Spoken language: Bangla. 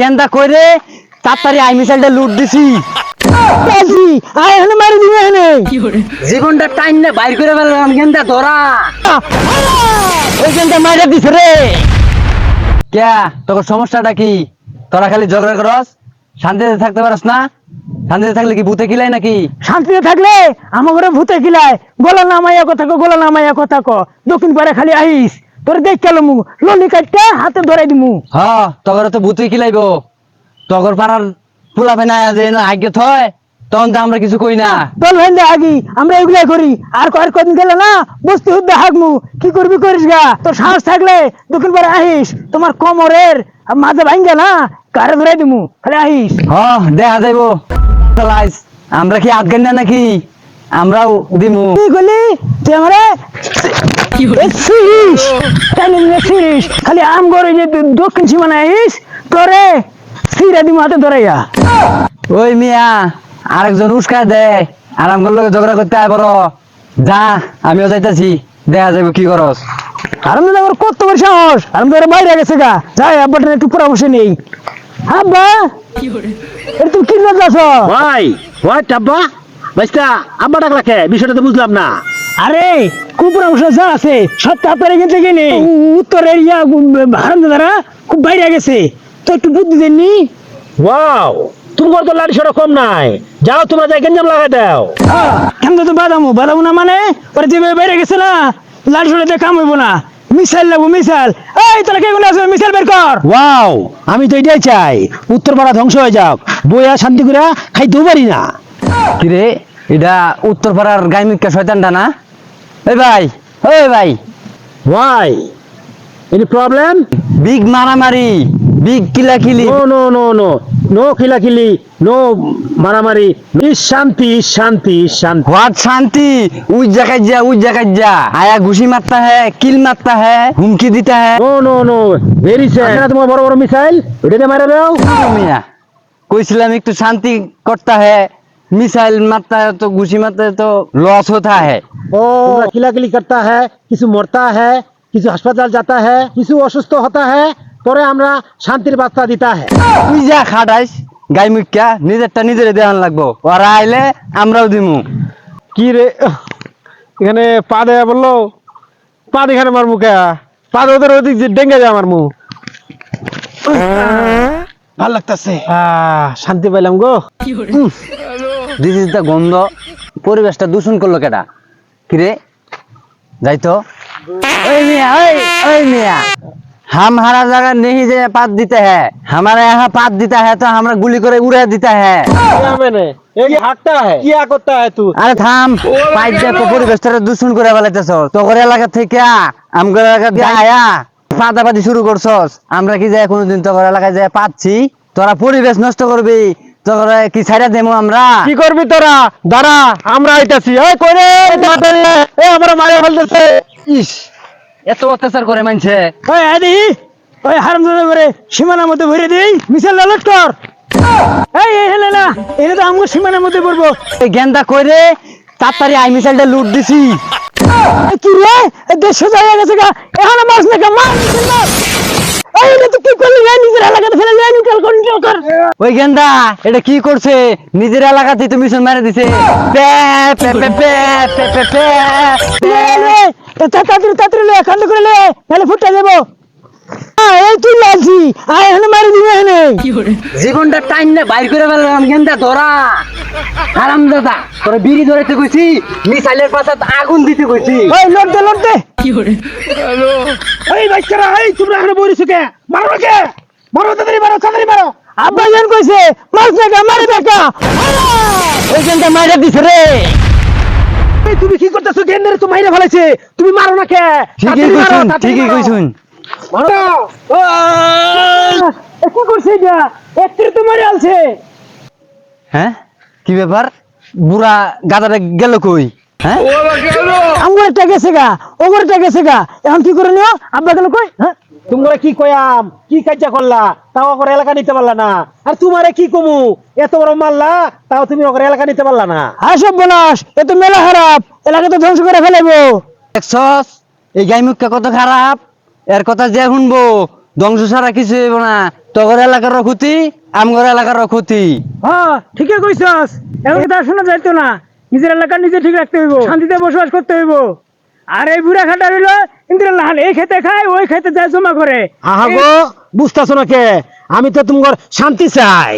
গেন্দা কইরে তাড়াতাড়ি আই মিসাইলটা লুট দিছি। মারি দিবে এখানে। জীবনটা টাইম না বাইর করে ফেললাম গেন্দা ধরা। ওই গেন্দা মাইরা দিছে রে। কে তোর সমস্যাটা কি? তোরা খালি ঝগড়া করস? শান্তিতে থাকতে পারস না? শান্তিতে থাকলে কি ভূতে কিলাই নাকি? শান্তিতে থাকলে আমার ঘরে ভূতে কিলায় গোলা নামাইয়া কথা কো গোলা নামাইয়া কথা ক। দক্ষিণ পারে খালি আহিস তোর দেখ কেন মু ললি কাটটা হাতে ধরাই দিমু। হ তগর তো ভূতে কিলাইব তগর পাড়ার ফেনা যে আগে থয় তখন তো আমরা কিছু কই না। ভেন্দে আগি আমরা এগুলাই করি। আর কয়েক কদিন গেলে না বস্তি হুদ্দে হাগমু। কি করবি করিস গা? তোর সাহস থাকলে দক্ষিণ পারে আহিস। তোমার কোমরের মাঝে ভাঙ্গে না কারে ধরাই দিমু। খালি আহিস। হ দেখা যাইব। আমরা কি আটকেন না নাকি? আমরাও দিমু। কি করলি তুই আমারে নিয়ে খালি আম করে যে দক্ষিণ সীমানা আইস তোরে সিরা দিমু হাতে ধরাইয়া। ওই মিয়া আরেকজন উস্কা দে আর আমার লোক ঝগড়া করতে আয় বড়। যা আমিও যাইতাছি। দেখা যাইব কি করস। আর আমি আমার কত বড় সাহস? আর আমি তোর বাইরে গেছে গা। যাই আব্বাটা একটু পরামর্শ নেই। আব্বা এটা তুমি কি করতে আছো ভাই ভাই টাব্বা বাইস্তা আব্বা ডাকলা কে বিষয়টা তো বুঝলাম না। আরে কুপরামর্শ যা আছে সব তারপরে গেছে কি নেই উত্তরের ইয়া হারাম দাদা খুব বাইরে গেছে। তো একটু বুদ্ধি দেননি ওয়াও তোমার তো লাড়ি সড়ক নাই। যাও তোমরা যাই গেঞ্জাম লাগাই দাও। কেন তো বাদামু বাদামু না মানে? ওরা যেভাবে বাইরে গেছে না লাল সরে কাম হইব না। মিসাইল লাগবো মিসাইল। এই তোরা কে গুলো আছে? মিসাইল বের কর। ওয়াও আমি তো এটাই চাই। উত্তরপাড়া ধ্বংস হয়ে যাক। বইয়া শান্তি করে খাইতেও পারি না। কিরে এটা উত্তরপাড়ার গাইমিকা শয়তানটা না? এই ভাই ওই ভাই। ভাই এনি প্রবলেম বিগ মারামারি big কিলাকিলি। No no no no no কিলাকিলি no মারামারি। ইস শান্তি ইস শান্তি। ইস শান্তি হোয়াট শান্তি? উই জায়গায় যা উই জায়গায় যা। আয়া ঘুষি মারতা হে কিল মারতা হে হুমকি দিতা হে। No no no very sad না তোমার বড় বড় মিসাইল ওটাকে মারা দাও। কইছিলাম একটু শান্তি করতা হ্যায় मिसाइल मारता है तो घुसी मारता है तो लॉस होता है ओ किलाकिली करता है কিছু মরতা है কিছু হাসপাতাল जाता है কিছু অসুস্থ होता है পরে আমরা শান্তির বার্তা দিতা है তুই যা খাটাইস গাই মুখ্যা নিজেরটা নিজের দেওয়ান লাগবো ওরা আইলে আমরাও দিমু কি রে এখানে পা দেয়া বললো পা এখানে মার মুখে পা ওদের ওদিক যে ডেঙ্গে যায় আমার মুখ ভাল লাগতাছে আহ শান্তি পাইলাম গো দিস ইজ দ্য গন্ধ পরিবেশটা দূষণ করলো কেটা কিরে যাই তো ওই মিয়া ওই ওই মিয়া हम हरा जगह नहीं जे पात देते हैं हमारे यहाँ पात देता है तो हमरा गुली करे उड़ा देता है मैंने एक भागता है क्या करता है तू আরে থাম পাইপ দিয়ে তো পরিবেশটা দূষণ করে ফেলাইতেছ তোর এলাকা থেকে আমগর এলাকা দিয়ে আয়া পাতাপাতি শুরু করছস আমরা কি যায় কোনোদিন তোর এলাকায় যায় পাচ্ছি তোরা পরিবেশ নষ্ট করবি তোর কি ছাইরা দেবো আমরা? কি করবি তোরা? দাঁড়া আমরা আইতাছি। এই আমরা মারে ফেলতেছে। ইস এত অত্যাচার করে মানছে। ওই আদি ওই হারাম দাদা করে সীমানার মধ্যে ভরে দিই। মিসাইল লালট কর। এই এই হেলে না এটা তো আমার সীমানার মধ্যে পড়ব। এই গেন্দা কইরে তাড়াতাড়ি আই মিসাইলটা লুট দিছি। কি রে? গেছে গা। এখন মাছ না মার। এটা কি ওই গেন্দা এটা করছে? নিজের এলাকাতে তো মিশন মেরে দিছে। তাড়াতাড়ি তাড়াতাড়ি লে করে লে নাহলে এই তুই আয় এখানে মারি দিবে এখানে। জীবনটা টাইম না বাইর করে ফেললাম গেন্দা ধরা। আরাম দাদা তোরা বিড়ি ধরাইতে কইছি মিসাইলের পাশে আগুন দিতে কইছি। ওই লোট দে লোট দে এই বাচ্চারা এই তোমরা এখানে বইরিছো কে? মারো কে? মারো তাড়াতাড়ি মারো তাড়াতাড়ি মারো। আব্বা জান কইছে মাছ না মারি বেকা ওই মাইরা দিছে রে। তুমি কি করতেছো? গেন্দারে তো মাইরা ফেলাইছে তুমি মারো না কে? ঠিকই কইছুন ঠিকই কইছুন। মারো কি করছে এটা? একটু তো মারি আলছে। হ্যাঁ? কি ব্যাপার? বুড়া গাদাটা গেল কই? হ্যাঁ? আঙ্গুরটা গেছে গা ওগরটা গেছে গা। এখন কি করে নিও? আব্বা গেল কই? হ্যাঁ? তোমরা কি কয়াম? কি কাজা করলা? তাও ওর এলাকা নিতে পারলা না। আর তোমারে কি কমু? এত বড় মারলা তাও তুমি ওর এলাকা নিতে পারলা না। আসব বনাস এ তো মেলা খারাপ। এলাকা তো ধ্বংস করে ফেলাইবো। দেখছস? এই গাইমুখটা কত খারাপ। এর কথা যে শুনব ধ্বংস ছাড়া কিছু হইব না। তোর এলাকার ক্ষতি আমগর এলাকার ক্ষতি হ্যাঁ ঠিকই কইছস। এখন কথা শোনা যাইতো না? নিজের এলাকা নিজে ঠিক রাখতে হইব শান্তিতে বসবাস করতে হইব। আর এই বুড়া খাটা রইল ইন্দিরা লাহান এই খেতে খায় ওই খেতে যায় জমা করে। আহা গো বুঝতেছো না কে? আমি তো তোমার শান্তি চাই।